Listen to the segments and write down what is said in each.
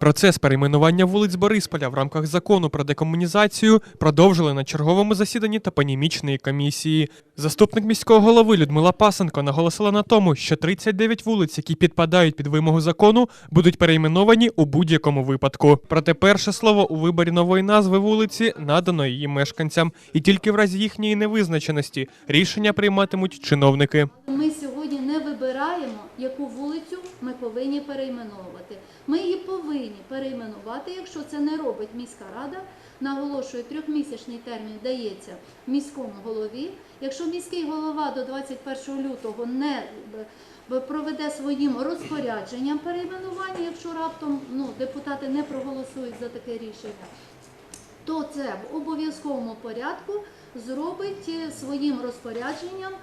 Процес перейменування вулиць Борисполя в рамках закону про декомунізацію продовжили на черговому засіданні топонімічної комісії. Заступник міського голови Людмила Пасенко наголосила на тому, що 39 вулиць, які підпадають під вимогу закону, будуть перейменовані у будь-якому випадку. Проте перше слово у виборі нової назви вулиці надано її мешканцям, і тільки в разі їхньої невизначеності рішення прийматимуть чиновники. Ми сьогодні вибираємо, яку вулицю ми повинні перейменовувати. Ми її повинні перейменувати, якщо це не робить міська рада. Наголошую, трьохмісячний термін дається міському голові. Якщо міський голова до 21 лютого не проведе своїм розпорядженням перейменування, якщо раптом ну, депутати не проголосують за таке рішення, то це в обов'язковому порядку зробить е, своїм розпорядженням е,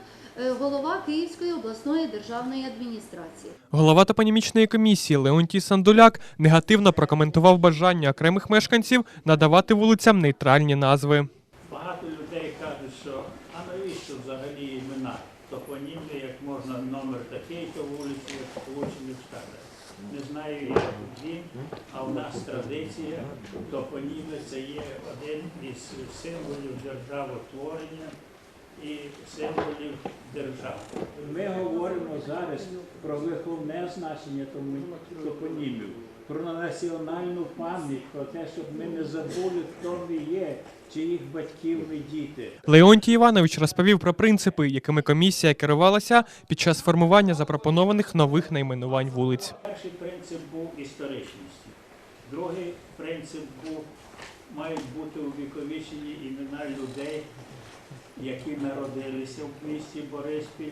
голова Київської обласної державної адміністрації. Голова топонімічної комісії Леонтій Сандуляк негативно прокоментував бажання окремих мешканців надавати вулицям нейтральні назви. Багато людей кажуть, що а навіщо взагалі імена топонімні, як можна номер такий, то вулиці Сполучених Штатах. Не знаю, як він, а в нас традиція топоніми це є один із символів державотворення і символів держави. Ми говоримо зараз про виховне значення тому- топонімів, про національну пам'ять, про те, щоб ми не забули, хто ми є, чиїх батьків ми діти. Леонтій Іванович розповів про принципи, якими комісія керувалася під час формування запропонованих нових найменувань вулиць. Перший принцип був історичності. Другий принцип був, мають бути увіковічені імена людей, які народилися в місті Бориспіль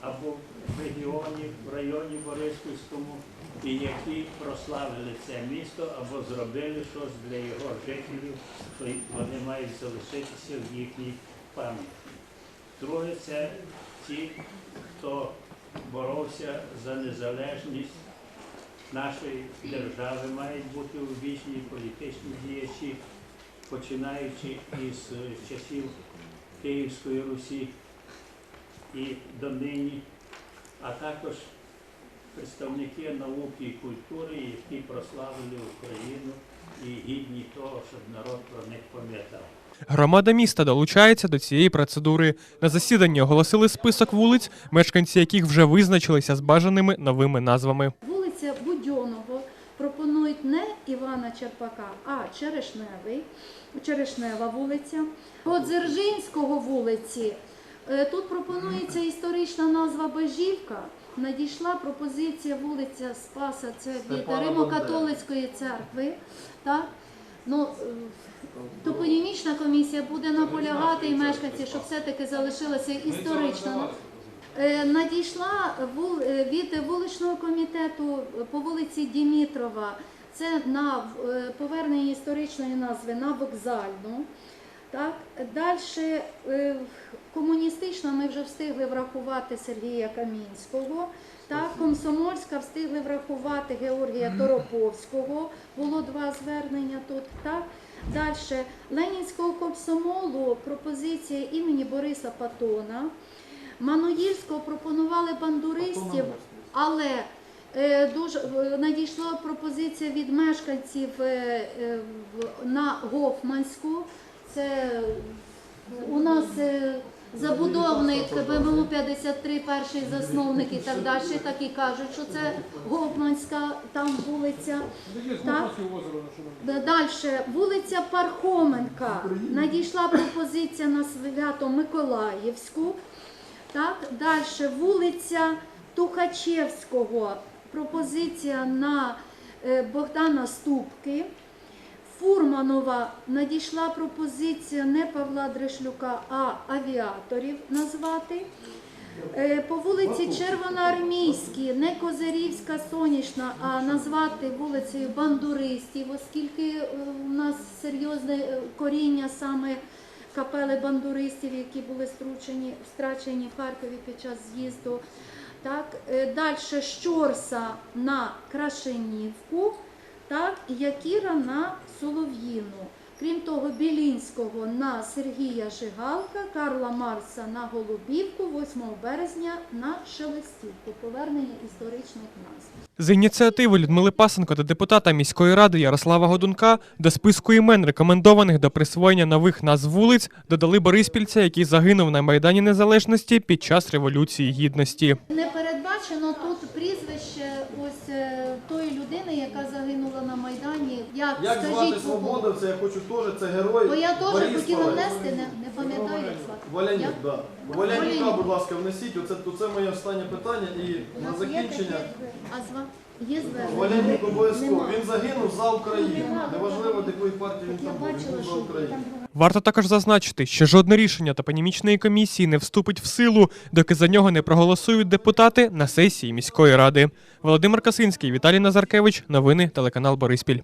або в регіоні, в районі Бориспільському, і які прославили це місто або зробили щось для його жителів, що вони мають залишитися в їхній пам'яті. Друге, це ті, хто боровся за незалежність нашої держави, мають бути увічні політичні діячі, починаючи із е, часів Київської Русі і донині, а також представники науки і культури, які прославили Україну і гідні того, щоб народ про них пам'ятав. Громада міста долучається до цієї процедури. На засіданні оголосили список вулиць, мешканці яких вже визначилися з бажаними новими назвами. Вулиця Будьонного пропонують не Івана Черпака, а Черешневий, Черешнева вулиця. По Дзержинського вулиці е, тут пропонується історична назва Бежівка. Надійшла пропозиція вулиця Спаса, це від Римо-католицької церкви. Так? Ну, е, топонімічна комісія буде наполягати і мешканці, щоб все-таки залишилася історична. Е, Надійшла е, від вуличного комітету по вулиці Дімітрова. Це на е, повернення історичної назви на вокзальну. Так, далі комуністична ми вже встигли врахувати Сергія Камінського. Так, комсомольська встигли врахувати Георгія Тороповського. Було два звернення тут. Так. Далі Ленінського комсомолу пропозиція імені Бориса Патона. Мануїльського пропонували бандуристів, але е, дуже е, надійшла пропозиція від мешканців е, е, на Гофманську. Це у нас е, забудовник БМУ 53, перший засновник і так далі. Так і кажуть, що це Гофманська там вулиця. Так? Далі вулиця Пархоменка. Надійшла пропозиція на Свято Миколаївську. Так, далі вулиця Тухачевського. Пропозиція на е, Богдана Ступки. Фурманова надійшла пропозиція не Павла Дрешлюка, а авіаторів назвати. Е, По вулиці Червоноармійській, не Козирівська, Сонячна, а назвати вулицею Бандуристів, оскільки е, у нас серйозне коріння саме капели бандуристів, які були стручені, страчені в Харкові під час з'їзду. Так, далі Щорса на Крашенівку, так, і Якіра на Солов'їну. Крім того, Білінського на Сергія Жигалка, Карла Марса на Голубівку, 8 березня на Шелестівку. Повернення історичних назв. За ініціативи Людмили Пасенко та депутата міської ради Ярослава Годунка до списку імен, рекомендованих до присвоєння нових назв вулиць, додали Бориспільця, який загинув на Майдані Незалежності під час Революції Гідності. Не передбачено тої людини, яка загинула на Майдані. Як, Як звати скажіть, свободовця, я хочу теж, це герой. Бо я теж Борисполя. хотіла внести, не, не пам'ятаю, як звати. Валянюк? Да. Валянюка, Валянюк. будь ласка, внесіть. Оце, це моє останнє питання і на закінчення. А. Є звернення? Валянюк обов'язково. Нема. Він загинув за Україну. Нема. Неважливо, до якої партії він я там був. Він бачила, був за що Україну. там Варто також зазначити, що жодне рішення топонімічної комісії не вступить в силу, доки за нього не проголосують депутати на сесії міської ради. Володимир Касинський, Віталій Назаркевич. Новини телеканал Бориспіль.